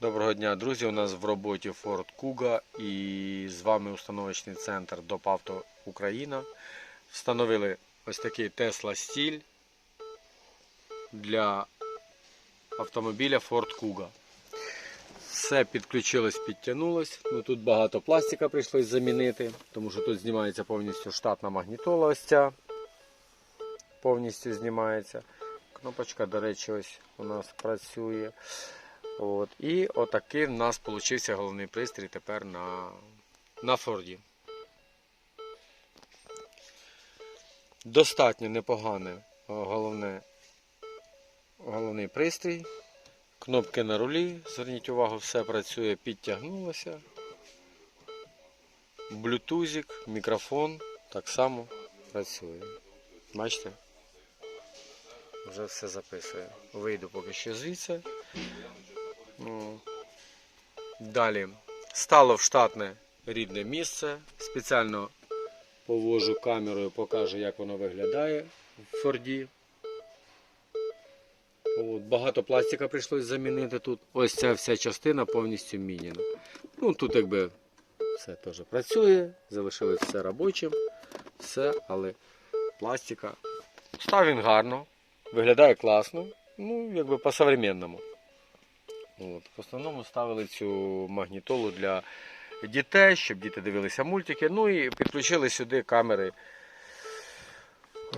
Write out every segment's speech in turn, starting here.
Доброго дня, друзі. У нас в роботі Ford Kuga і з вами установочний центр ДОПАВТО Україна. Встановили ось такий Tesla стіль для автомобіля Ford Kuga. Все підключилось, підтягнулось. Ну, тут багато пластика прийшлось замінити, тому що тут знімається повністю штатна магнітола. Ось ця повністю знімається. Кнопочка, до речі, ось у нас працює. От. І отакий в нас вийшов головний пристрій тепер на, на Форді. Достатньо непогане головне, головний пристрій. Кнопки на рулі, зверніть увагу, все працює, підтягнулося. Блютузик, мікрофон так само працює. Бачите? Вже все записує. Вийду поки що звідси. Далі стало в штатне рідне місце. Спеціально повожу камерою, покажу, як воно виглядає в Форді. От, багато пластика прийшлось замінити тут. Ось ця вся частина повністю міняна. Ну тут якби все теж працює, залишилось все робочим, все, але пластика. Став він гарно, виглядає класно, ну якби по-современному. От. В основному ставили цю магнітолу для дітей, щоб діти дивилися мультики. Ну і підключили сюди камери.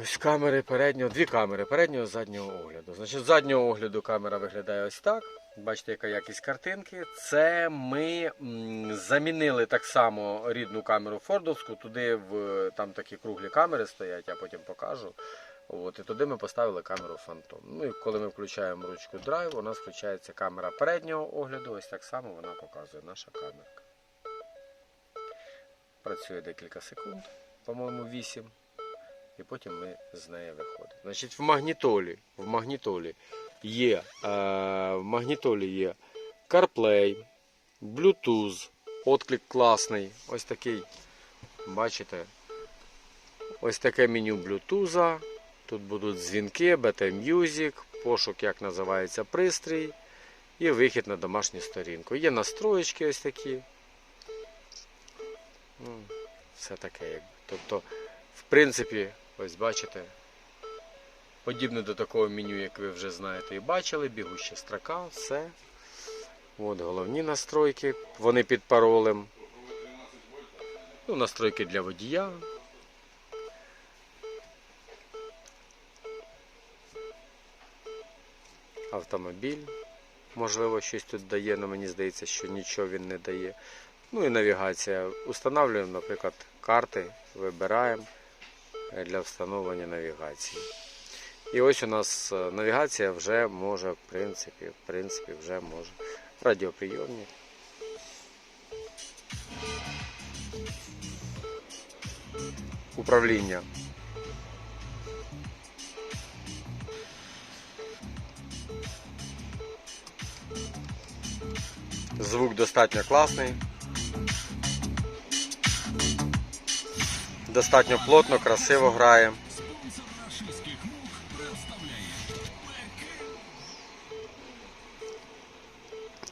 Ось камери переднього, дві камери переднього і заднього огляду. Значить, з заднього огляду камера виглядає ось так. Бачите, яка якість картинки. Це ми замінили так само рідну камеру Фордовську. Туди в там такі круглі камери стоять, я потім покажу. От, і туди ми поставили камеру Phantom. Ну і коли ми включаємо ручку драйв, у нас включається камера переднього огляду. Ось так само вона показує наша камерка. Працює декілька секунд, по-моєму, 8. І потім ми з неї виходимо. Значить, в магнітолі, в магнітолі є, е, в магнітолі є CarPlay, Bluetooth, отклик класний. Ось такий, бачите, ось таке меню Bluetooth. Тут будуть дзвінки, BT Music, пошук, як називається пристрій, і вихід на домашню сторінку. Є настроєчки ось такі. Ну, все таке. Тобто, в принципі, ось бачите, подібне до такого меню, як ви вже знаєте і бачили, бігуща строка, все. От головні настройки, вони під паролем. Ну, настройки для водія. Автомобіль. Можливо, щось тут дає, але мені здається, що нічого він не дає. Ну і навігація. Установлюємо, наприклад, карти, вибираємо для встановлення навігації. І ось у нас е, навігація вже може, в принципі, в принципі, вже може. Радіоприйомник. Управління. Звук достатньо класний. Достатньо плотно, красиво грає.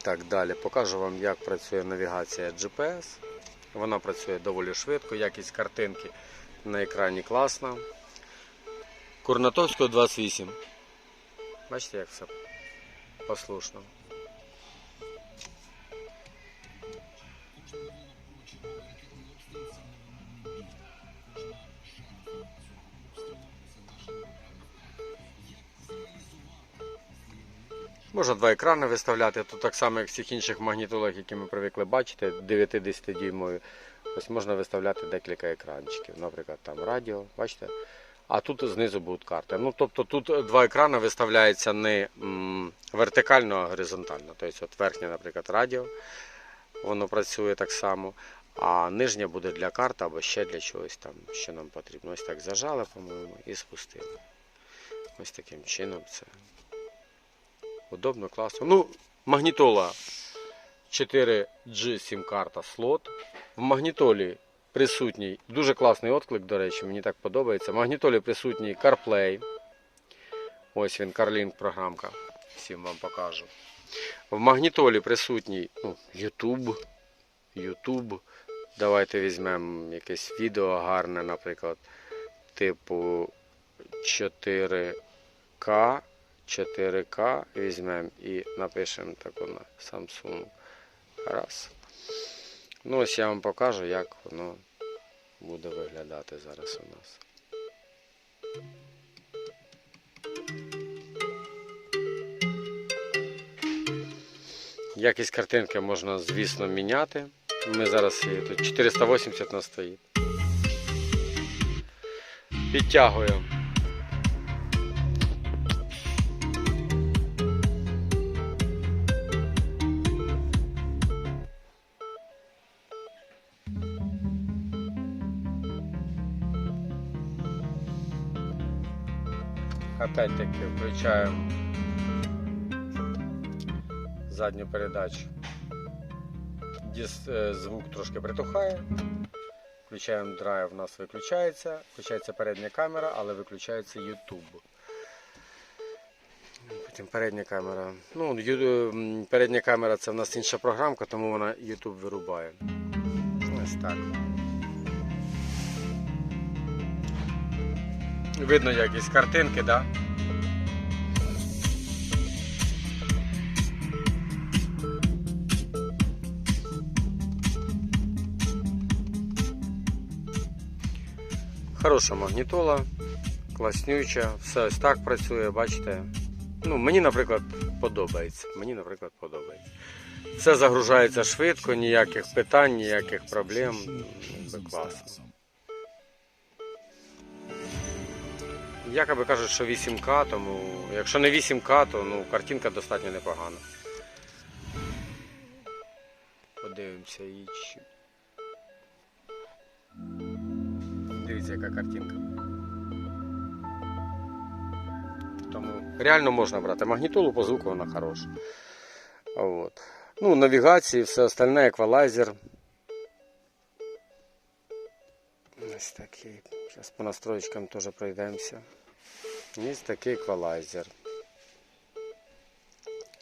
Так, далі покажу вам, як працює навігація GPS. Вона працює доволі швидко, якість картинки на екрані класна. Курнатовського 28. Бачите, як все послушно. Можна два екрани виставляти, тут так само, як всіх інших магнітолах, які ми привикли бачити, 9-10 дюймові. Ось можна виставляти декілька екранчиків, наприклад, там радіо, бачите? А тут знизу будуть карти. Ну, тобто тут два екрани виставляються не вертикально, а горизонтально. Тобто от верхнє, наприклад, радіо, воно працює так само, а нижнє буде для карт або ще для чогось там, що нам потрібно. Ось так зажали, по-моєму, і спустили. Ось таким чином це. Удобно, класно. Ну, магнітола 4G сім-карта слот. В магнітолі присутній дуже класний отклик, до речі, мені так подобається. В магнітолі присутній CarPlay. Ось він, CarLink програмка. Всім вам покажу. В магнітолі присутній ну, YouTube. YouTube. Давайте візьмемо якесь відео гарне, наприклад, типу 4К. 4К візьмемо і напишемо так на Samsung. Раз. Ну, ось я вам покажу, як воно буде виглядати зараз у нас. Якість картинки можна, звісно, міняти. Ми зараз її тут 480 нас стоїть. Підтягуємо. Опять-таки включаємо задню передачу. Е, звук трошки притухає. Включаємо драйв, у нас виключається. Включається передня камера, але виключається YouTube. Потім передня камера. Ну, ю- передня камера це в нас інша програмка, тому вона YouTube вирубає. Ось так. Видно якісь картинки? Да? Хороша магнітола, класнюча, все ось так працює, бачите. Ну, мені, наприклад, подобається. Мені, наприклад, подобається. Все загружається швидко, ніяких питань, ніяких проблем. Ну, класно. Якоби кажуть, що 8К, тому якщо не 8К, то ну, картинка достатньо непогана. Подивимося і чи- Дивіться, яка картинка. Тому реально можна брати магнітолу, по звуку вона хороша. От. Ну, навігації, все остальне, еквалайзер. Ось такий. Зараз по настройкам теж пройдемося. Є такий еквалайзер.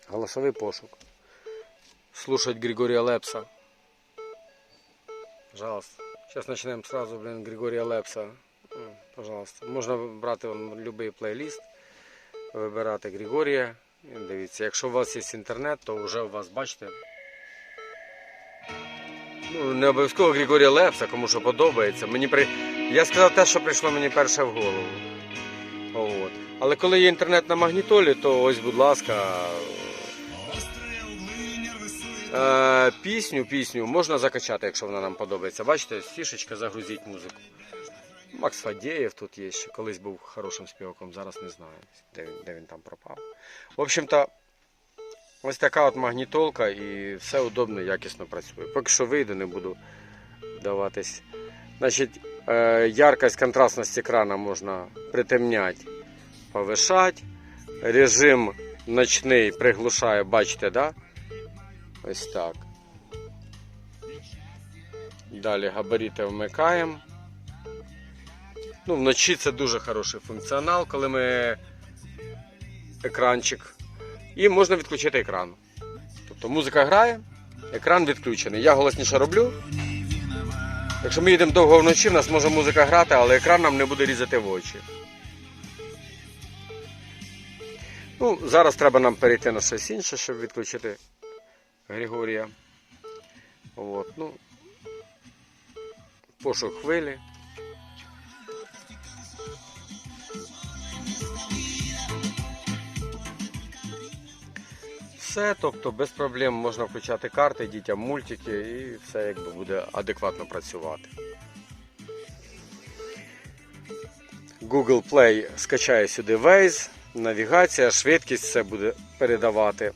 Голосовий пошук. Слушать Григорія Лепса. Пожалуйста. Сейчас начнем сразу, блин, Григорія Лепса. Пожалуйста. Можна брати будь-який плейліст, вибирати Григорія. Дивіться, якщо у вас є інтернет, то вже у вас бачите. Ну, не обов'язково Григорія Лепса, кому що подобається. Мені при... Я сказав те, що прийшло мені перше в голову. От. Але коли є інтернет на магнітолі, то ось, будь ласка. Е, пісню, пісню можна закачати, якщо вона нам подобається. Бачите, фішечка загрузіть музику. Макс Фадєєв тут є ще. Колись був хорошим співаком, зараз не знаю, де він, де він там пропав. В общем-то, ось така от магнітолка і все удобно, якісно працює. Поки що вийду, не буду даватись. Значить, яркость, контрастність екрана можна притемняти, повишати. Режим ночний приглушає, бачите, да? Ось так. Далі габарити вмикаємо. Ну, вночі це дуже хороший функціонал, коли ми екранчик. І можна відключити екран. Тобто музика грає, екран відключений. Я голосніше роблю. Якщо ми їдемо довго вночі, в нас може музика грати, але екран нам не буде різати в очі. Ну, зараз треба нам перейти на щось інше, щоб відключити Григорія. От, ну, пошук хвилі. Все, тобто без проблем можна включати карти, дітям мультики і все якби буде адекватно працювати. Google Play скачає сюди Waze, навігація, швидкість все буде передавати.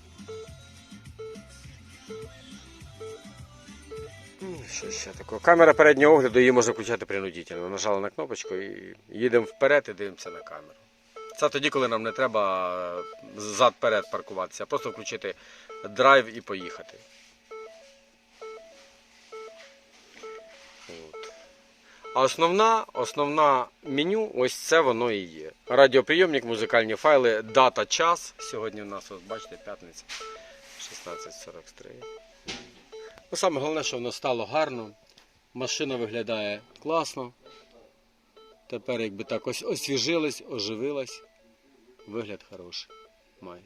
Що ще такого? Камера переднього огляду, її можна включати принудительно. Нажали на кнопочку і їдемо вперед і дивимося на камеру. Це тоді, коли нам не треба зад-перед паркуватися, просто включити драйв і поїхати. От. А основна, основна меню, ось це воно і є. Радіоприйомник, музикальні файли, дата, час. Сьогодні у нас, от, бачите, п'ятниця. 1643. Ну, саме головне, що воно стало гарно. Машина виглядає класно. Тепер якби так ось освіжилась, оживилась. Вигляд хороший має.